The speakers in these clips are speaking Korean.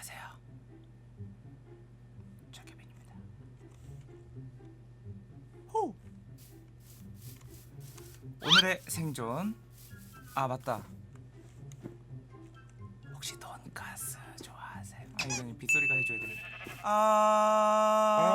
안녕하세요. 최규빈입니다. 호. 오늘의 생존. 아 맞다. 혹시 돈가스 좋아하세요? 아 이건 빗소리가 해줘야 되는데. 아.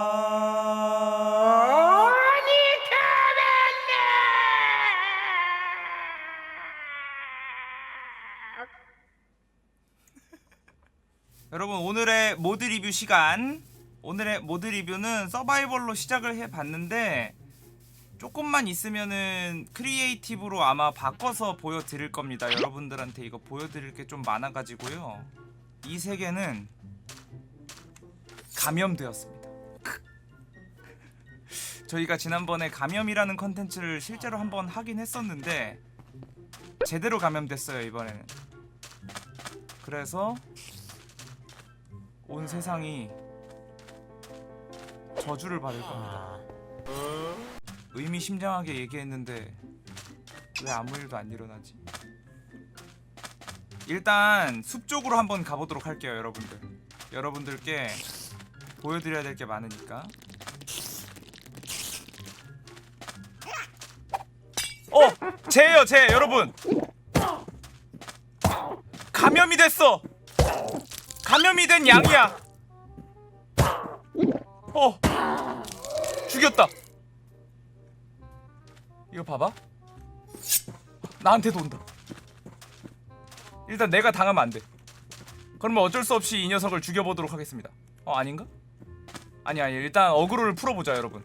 여러분 오늘의 모드 리뷰 시간. 오늘의 모드 리뷰는 서바이벌로 시작을 해봤는데 조금만 있으면은 크리에이티브로 아마 바꿔서 보여드릴 겁니다. 여러분들한테 이거 보여드릴 게 좀 많아가지고요. 이 세계는 감염되었습니다. 저희가 지난번에 감염이라는 컨텐츠를 실제로 한번 하긴 했었는데 제대로 감염됐어요 이번에는. 그래서 온 세상이 저주를 받을 겁니다. 의미심장하게 얘기했는데 왜 아무 일도 안 일어나지? 일단 숲 쪽으로 한번 가보도록 할게요, 여러분들. 여러분들께 보여드려야 될 게 많으니까. 어, 쟤예요, 쟤, 여러분. 감염이 됐어. 감염이 된 양이야. 어. 죽였다. 이거 봐봐. 나한테도 온다. 일단 내가 당하면 안 돼. 그러면 어쩔 수 없이 이 녀석을 죽여보도록 하겠습니다. 어 아닌가? 아니 아니 일단 어그로를 풀어보자 여러분.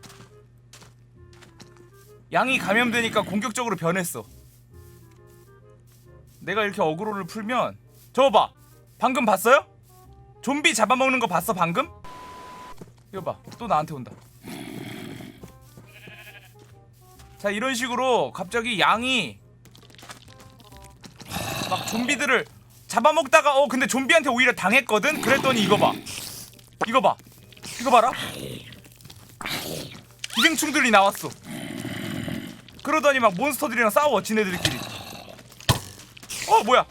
양이 감염되니까 공격적으로 변했어. 내가 이렇게 어그로를 풀면 저거 봐. 방금 봤어요? 좀비 잡아먹는 거 봤어 방금? 이거 봐. 또 나한테 온다. 자 이런 식으로 갑자기 양이 막 좀비들을 잡아먹다가 어 근데 좀비한테 오히려 당했거든? 그랬더니 이거 봐. 이거 봐. 이거 봐라. 기생충들이 나왔어. 그러더니 막 몬스터들이랑 싸워 지네들끼리. 어 뭐야?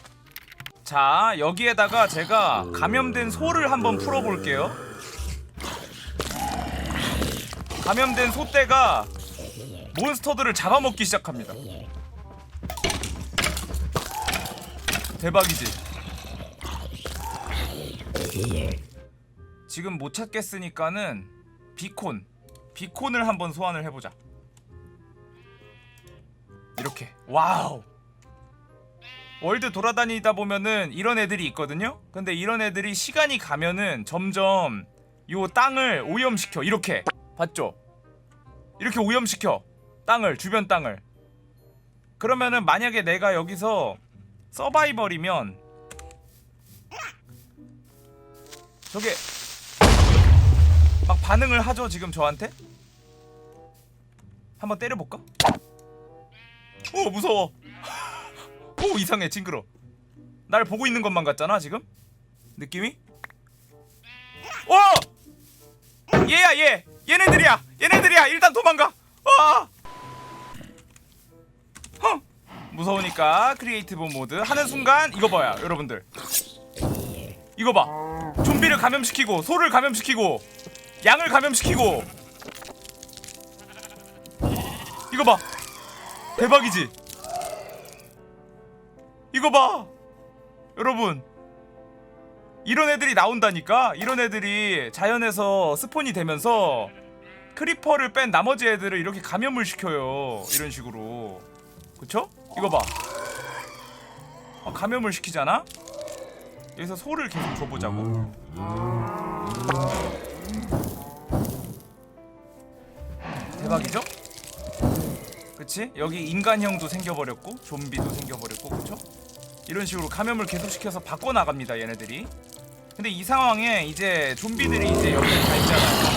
자 여기에다가 제가 감염된 소를 한번 풀어볼게요. 감염된 소떼가 몬스터들을 잡아먹기 시작합니다. 대박이지? 지금 못 찾겠으니까는 비콘 비콘을 한번 소환을 해보자. 이렇게. 와우 월드 돌아다니다 보면은 이런 애들이 있거든요. 근데 이런 애들이 시간이 가면은 점점 요 땅을 오염시켜. 이렇게 봤죠? 이렇게 오염시켜. 땅을 주변 땅을. 그러면은 만약에 내가 여기서 서바이벌이면 저게 막 반응을 하죠 지금 저한테? 한번 때려볼까? 오 무서워. 오 이상해 징그러. 날 보고 있는 것만 같잖아 지금? 느낌이? 와 얘야 얘! 얘네들이야! 얘네들이야! 일단 도망가! 와 헉! 무서우니까 크리에이티브 모드 하는 순간 이거 봐요 여러분들. 이거 봐. 좀비를 감염시키고 소를 감염시키고 양을 감염시키고. 이거 봐. 대박이지 이거 봐 여러분 이런 애들이 나온다니까 이런 애들이 자연에서 스폰이 되면서 크리퍼를 뺀 나머지 애들을 이렇게 감염을 시켜요 이런 식으로 그쵸? 이거 봐 어, 감염을 시키잖아 여기서 소를 계속 줘보자고 대박이죠? 그치? 여기 인간형도 생겨버렸고 좀비도 생겨버렸고 그쵸? 이런 식으로 감염을 계속 시켜서 바꿔 나갑니다 얘네들이. 근데 이 상황에 이제 좀비들이 이제 여기에 다 있잖아요.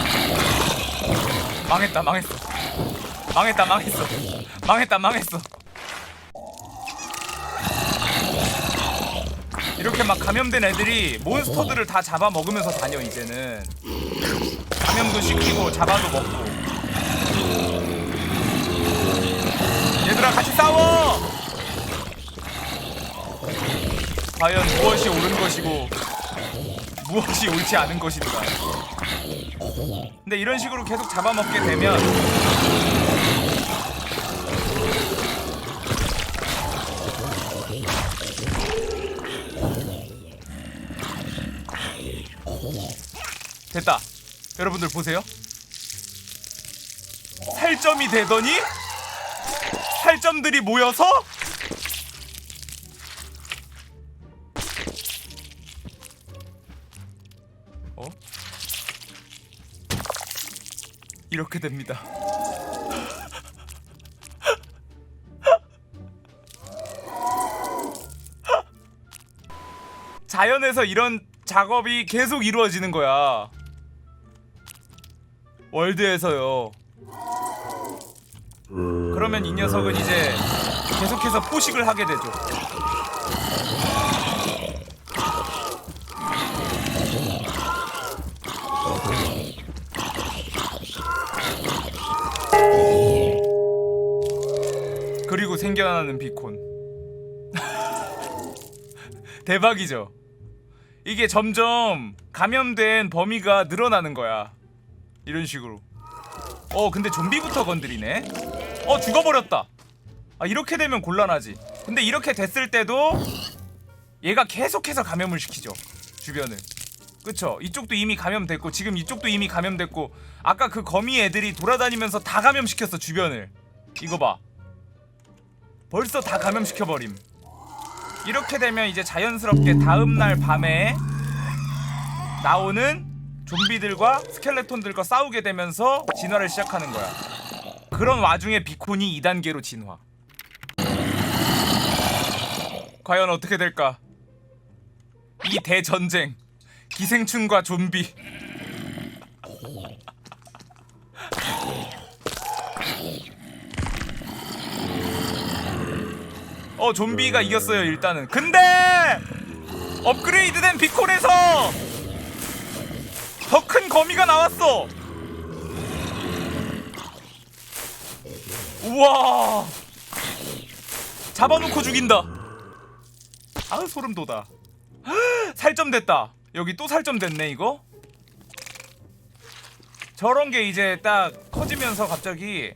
망했다 망했어. 망했다 망했어. 망했다 망했어. 이렇게 막 감염된 애들이 몬스터들을 다 잡아 먹으면서 다녀 이제는. 감염도 시키고 잡아도 먹고. 얘들아 같이 싸워! 과연 무엇이 옳은 것이고 무엇이 옳지 않은 것인가. 근데 이런 식으로 계속 잡아먹게 되면 됐다. 여러분들 보세요. 살점이 되더니 살점들이 모여서 어? 이렇게 됩니다. 자연에서 이런 작업이 계속 이루어지는 거야. 월드에서요. 그러면 이 녀석은 이제 계속해서 포식을 하게 되죠. 생겨나는 비콘. 대박이죠. 이게 점점 감염된 범위가 늘어나는 거야. 이런 식으로. 어, 근데 좀비부터 건드리네. 어, 죽어버렸다. 아, 이렇게 되면 곤란하지. 근데 이렇게 됐을 때도 얘가 계속해서 감염을 시키죠. 주변을. 그쵸? 이쪽도 이미 감염됐고 지금 이쪽도 이미 감염됐고 아까 그 거미 애들이 돌아다니면서 다 감염시켰어 주변을. 이거 봐. 벌써 다 감염시켜 버림. 이렇게 되면 이제 자연스럽게 다음 날 밤에 나오는 좀비들과 스켈레톤들과 싸우게 되면서 진화를 시작하는 거야. 그런 와중에 비콘이 2단계로 진화. 과연 어떻게 될까? 이 대전쟁. 기생충과 좀비. 어 좀비가 이겼어요 일단은. 근데 업그레이드된 비콘에서 더 큰 거미가 나왔어. 우와. 잡아놓고 죽인다. 아우 소름 돋아. 살점 됐다. 여기 또 살점 됐네 이거? 저런 게 이제 딱 커지면서 갑자기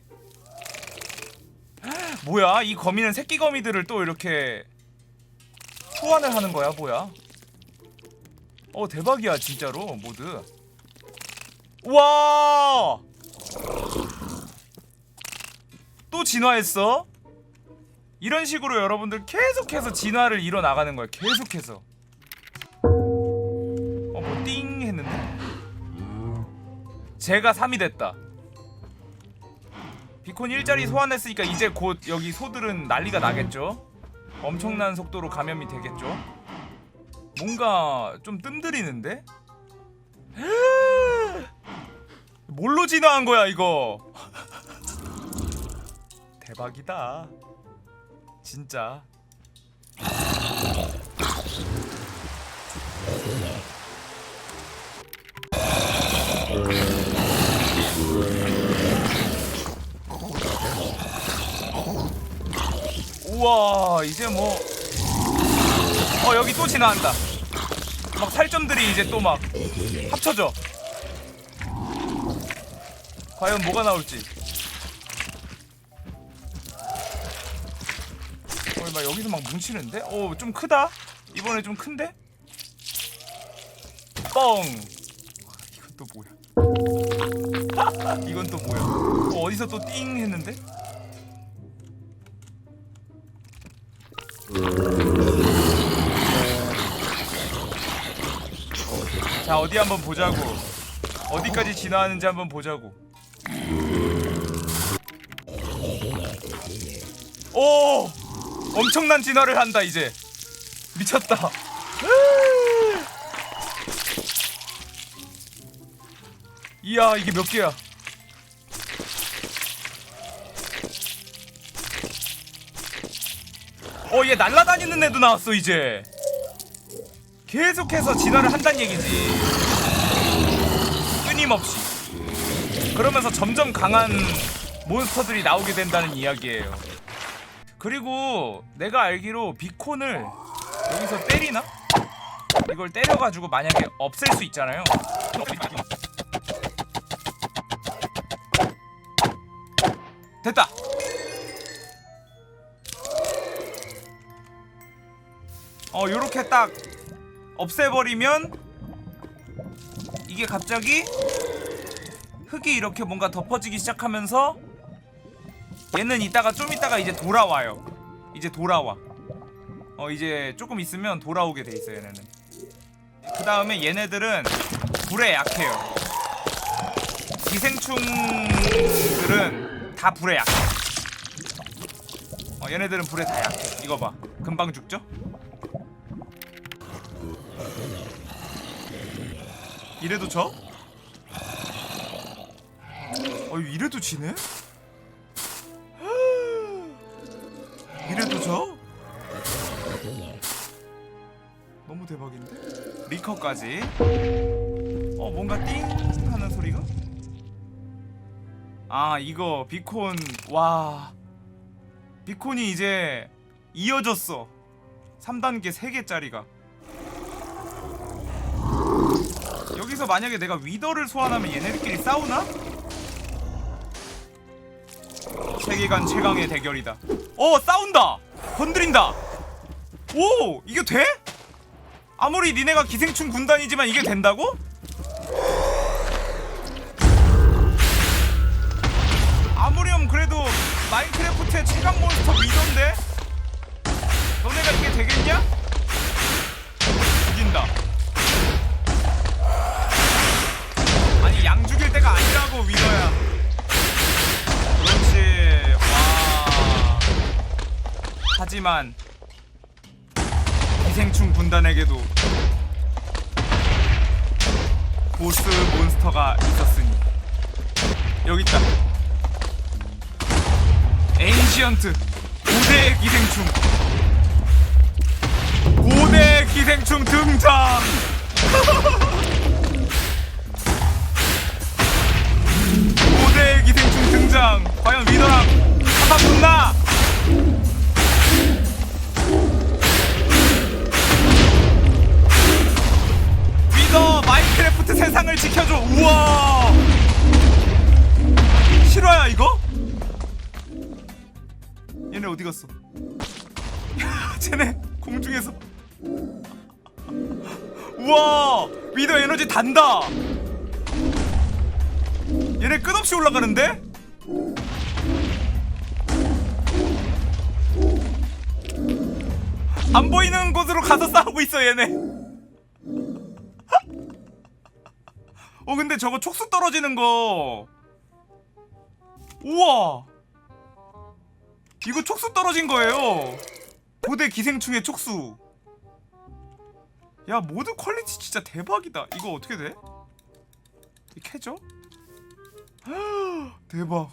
뭐야? 이 거미는 새끼 거미들을 또 이렇게 소환을 하는 거야? 뭐야? 어 대박이야 진짜로 모드 우와! 또 진화했어? 이런 식으로 여러분들 계속해서 진화를 이뤄 나가는 거야 계속해서. 어뭐띵 했는데? 제가 3이 됐다 비콘 일자리 소환했으니까 이제 곧 여기 소들은 난리가 나겠죠? 엄청난 속도로 감염이 되겠죠? 뭔가 좀 뜸들이는데? 뭘로 진화한 거야 이거? 대박이다. 진짜. 우와 이제 뭐 어 여기 또 지나간다 막 살점들이 이제 또 막 합쳐져 과연 뭐가 나올지 어, 막 여기서 막 뭉치는데? 어, 좀 크다? 이번에 좀 큰데? 뻥! 이건 또 뭐야? 이건 또 뭐야? 어, 어디서 또 띵 했는데? 자 어디 한번 보자고. 어디까지 진화하는지 한번 보자고. 오! 엄청난 진화를 한다 이제. 미쳤다. 이야 이게 몇 개야 어얘 날라다니는 애도 나왔어 이제 계속해서 진화를 한다는 얘기지 끊임없이 그러면서 점점 강한 몬스터들이 나오게 된다는 이야기예요 그리고 내가 알기로 비콘을 여기서 때리나? 이걸 때려가지고 만약에 없앨 수 있잖아요. 됐다. 어 요렇게 딱 없애버리면 이게 갑자기 흙이 이렇게 뭔가 덮어지기 시작하면서 얘는 이따가 좀 이따가 이제 돌아와요. 이제 돌아와. 어 이제 조금 있으면 돌아오게 돼 있어요 얘네는. 그 다음에 얘네들은 불에 약해요. 기생충들은 다 불에 약해. 어 얘네들은 불에 다 약해. 이거 봐. 금방 죽죠? 이래도 져? 어 이래도 지네? 이래도 져? 너무 대박인데? 리커까지 어 뭔가 띵 하는 소리가? 아 이거 비콘 와 비콘이 이제 이어졌어 3단계 3개짜리가 여기서 만약에 내가 위더를 소환하면 얘네들끼리 싸우나? 세계관 최강의 대결이다 어 싸운다 건드린다 오 이게 돼? 아무리 니네가 기생충 군단이지만 이게 된다고? 아무렴 그래도 마인크래프트의 최강 몬스터 위더인데 너네가 이게 되겠냐? 죽인다 때가 아니라고 위더야. 그렇지. 와. 하지만 기생충 군단에게도 보스 몬스터가 있었으니. 여기 있다. 에인시언트 고대 기생충. 고대 기생충 등장 기생충 등장. 과연 위너랑 한판 붙나? 위더 마인크래프트 세상을 지켜줘. 우와. 실화야 이거? 얘네 어디 갔어? 쟤네 공중에서. 우와. 위더 에너지 단다 얘네 끝없이 올라가는데? 안 보이는 곳으로 가서 싸우고 있어 얘네 어 근데 저거 촉수 떨어지는 거 우와 이거 촉수 떨어진 거예요 고대 기생충의 촉수 야 모드 퀄리티 진짜 대박이다 이거 어떻게 돼? 이 캐죠? 대박.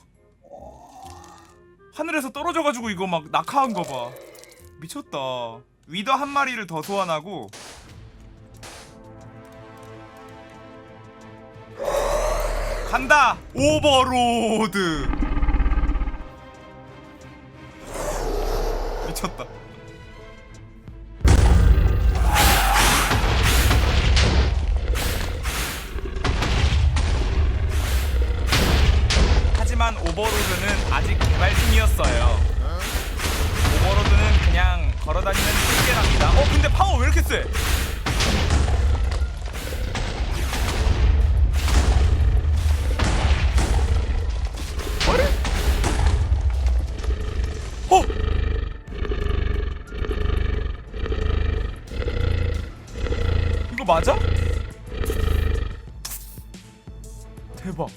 하늘에서 떨어져가지고 이거 막 낙하한 거 봐. 미쳤다. 위더 한 마리를 더 소환하고. 간다! 오버로드 하지만 오버로드는 아직 개발 중이었어요 오버로드는 그냥 걸어다니는 핑계랍니다 어 근데 파워 왜 이렇게 세? 어? 맞아? 대박